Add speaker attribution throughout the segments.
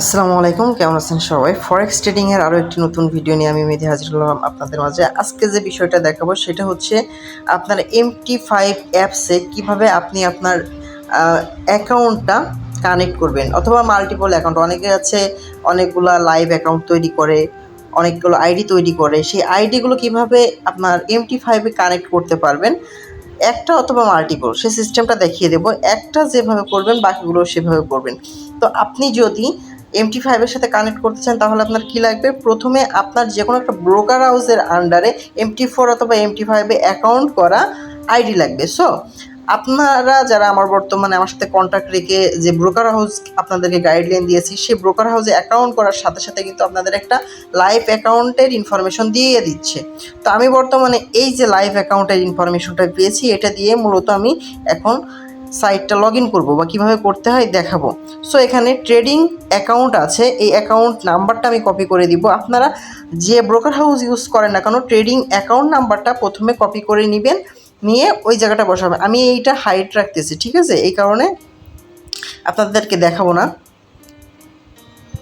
Speaker 1: আসসালামু আলাইকুম, কেমন আছেন সবাই? ফরেক্স ট্রেডিং এর আরও একটি নতুন ভিডিও নিয়ে আমি মেধি হাজির হলাম আপনাদের মাঝে। আজকে যে বিষয়টা দেখাবো, সেটা হচ্ছে আপনার এমটি ফাইভ অ্যাপসে কীভাবে আপনি আপনার অ্যাকাউন্টটা কানেক্ট করবেন, অথবা মাল্টিপল অ্যাকাউন্ট অনেকে আছে, অনেকগুলা লাইভ অ্যাকাউন্ট তৈরি করে, অনেকগুলো আইডি তৈরি করে। সেই আইডিগুলো কীভাবে আপনার এমটি ফাইভে কানেক্ট করতে পারবেন, একটা অথবা মাল্টিপল সেই সিস্টেমটা দেখিয়ে দেবো। একটা যেভাবে করবেন, বাকিগুলো সেভাবে করবেন। তো আপনি যদি এমটি ফাইভের সাথে কানেক্ট করতে চান, তাহলে আপনার কি লাগবে? প্রথমে আপনার যে কোনো একটা ব্রোকার হাউসের আন্ডারে এমটি ফোর অথবা এমটি ফাইভে অ্যাকাউন্ট করা আইডি লাগবে। সো আপনারা যারা আমার বর্তমানে আমার সাথে কন্ট্যাক্ট রেখে যে ব্রোকার হাউস আপনাদেরকে গাইডলাইন দিয়েছি, সেই ব্রোকার হাউসে অ্যাকাউন্ট করার সাথে সাথে কিন্তু আপনাদের একটা লাইভ অ্যাকাউন্টের ইনফরমেশন দিয়ে দিচ্ছে। তো আমি বর্তমানে এই যে লাইভ অ্যাকাউন্টের ইনফরমেশনটা পেয়েছি, এটা দিয়ে মূলত আমি এখন সাইটটা লগ ইন করব বা কীভাবে করতে হয় দেখাবো। সো এখানে ট্রেডিং অ্যাকাউন্ট আছে। এই অ্যাকাউন্ট নাম্বারটা আমি কপি করে দিব। আপনারা যে ব্রোকার হাউস ইউজ করেন না কেন, ট্রেডিং অ্যাকাউন্ট নাম্বারটা প্রথমে কপি করে নেবেন। নিয়ে ওই জায়গাটা বসাবেন। আমি এইটা হাইট রাখতেছি, ঠিক আছে? এই কারণে আপনাদেরকে দেখাবো না।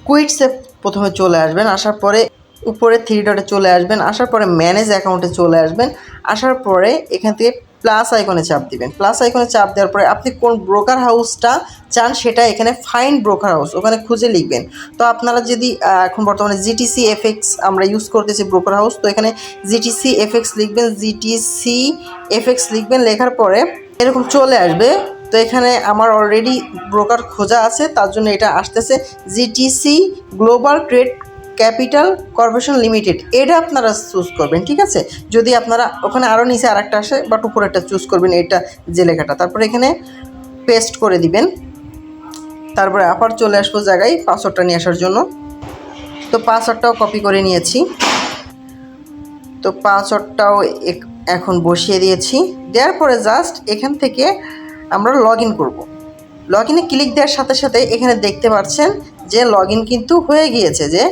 Speaker 1: কুইটসে প্রথমে চলে আসবেন। আসার পরে উপরে থ্রি ডটে চলে আসবেন। আসার পরে ম্যানেজ অ্যাকাউন্টে চলে আসবেন। আসার পরে এখান থেকে প্লাস আইকনে চাপ দিবেন। প্লাস আইকনে চাপ দেওয়ার পরে আপনি কোন ব্রোকার হাউসটা চান সেটা এখানে ফাইন ব্রোকার হাউস ওখানে খুঁজে লিখবেন। তো আপনারা যদি এখন বর্তমানে জিটিসি এফএক্স আমরা ইউজ করতেছি ব্রোকার হাউস তো এখানে জিটিসি এফএক্স লিখবেন জিটিসি এফএক্স লিখবেন, লেখার পরে এরকম চলে আসবে। তো এখানে আমার অলরেডি ব্রোকার খোঁজা আছে, তার জন্য এটা আসতেছে GTC global trade capital corporation limited, এটা আপনারা চুজ করবেন, ঠিক আছে? যদি আপনারা ওখানে আরও নিচে আর একটা আসে বাট উপরে একটা চুজ করবেন, এটা যে লেখাটা। তারপরে এখানে পেস্ট করে দিবেন। তারপরে আবার চলে আসব জায়গায় পাসওয়ার্ডটা নিয়ে আসার জন্য। তো পাসওয়ার্ডটাও কপি করে নিয়েছি। তো পাসওয়ার্ডটাও এখন বসিয়ে দিয়েছি। দেওয়ার পরে জাস্ট এখান থেকে আমরা লগ ইন করব। লগ ইনে ক্লিক দেওয়ার সাথে সাথে এখানে দেখতে পাচ্ছেন যে লগ কিন্তু হয়ে গিয়েছে যে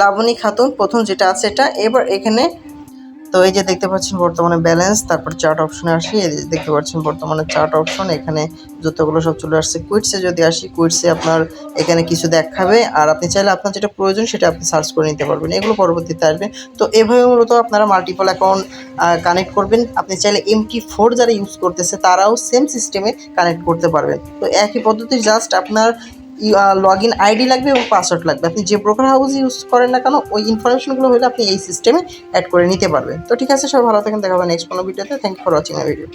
Speaker 1: লাবণী খাতুন প্রথম যেটা আছে এটা। এবার এখানে তো এই যে দেখতে পাচ্ছেন বর্তমানে ব্যালেন্স তারপর চার্ট অপশনে আসি। এই যে দেখতে পাচ্ছেন বর্তমানে চার্ট অপশন এখানে যতগুলো সব চলে আসছে। কুইটসে যদি আসি কুইটসে আপনার এখানে কিছু দেখাবে। আর আপনি চাইলে আপনার যেটা প্রয়োজন, সেটা আপনি সার্চ করে নিতে পারবেন। এগুলো পরবর্তীতে আসবে। তো এভাবে মূলত আপনারা মাল্টিপল অ্যাকাউন্ট কানেক্ট করবেন। আপনি চাইলে এমটি ফোর যারা ইউজ করতেছে, তারাও সেম সিস্টেমে কানেক্ট করতে পারবেন। তো একই পদ্ধতি জাস্ট আপনার লগ ইন আইডি লাগবে এবং পাসওয়ার্ড লাগবে। আপনি যে ব্রোকার হাউস ইউজ করেন না কেন, ওই ইনফরমেশনগুলো হলে আপনি এই সিস্টেমে অ্যাড করে নিতে পারবেন। তো ঠিক আছে সব ভালো থাকেন, দেখা নেক্সট কোনো ভিডিওতে thank for watching my video